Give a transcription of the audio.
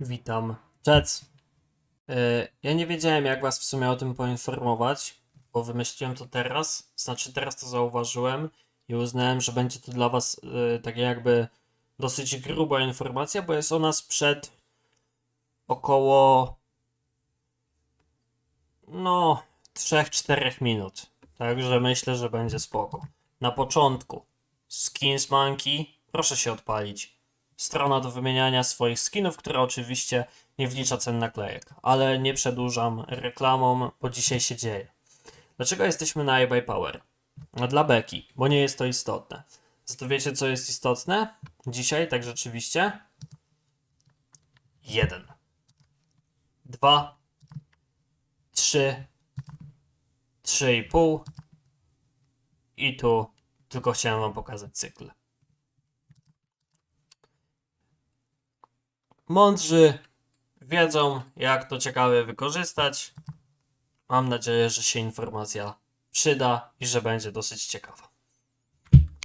Witam. Czec. Y, Ja nie wiedziałem, jak was w sumie o tym poinformować, bo wymyśliłem to teraz. Znaczy, teraz to zauważyłem i uznałem, że będzie to dla was takie jakby dosyć gruba informacja, bo jest ona sprzed około no 3-4 minut. Także myślę, że będzie spoko. Na początku Skins Monkey, proszę się odpalić. Strona do wymieniania swoich skinów, która oczywiście nie wlicza cen naklejek, ale nie przedłużam reklamą, bo dzisiaj się dzieje. Dlaczego jesteśmy na eBay Power? Dla beki, bo nie jest to istotne. Wiecie, co jest istotne? Dzisiaj, tak rzeczywiście. Jeden. Dwa. Trzy. Trzy i pół. I tu tylko chciałem wam pokazać cykl. Mądrzy wiedzą, jak to ciekawe wykorzystać. Mam nadzieję, że się informacja przyda i że będzie dosyć ciekawa.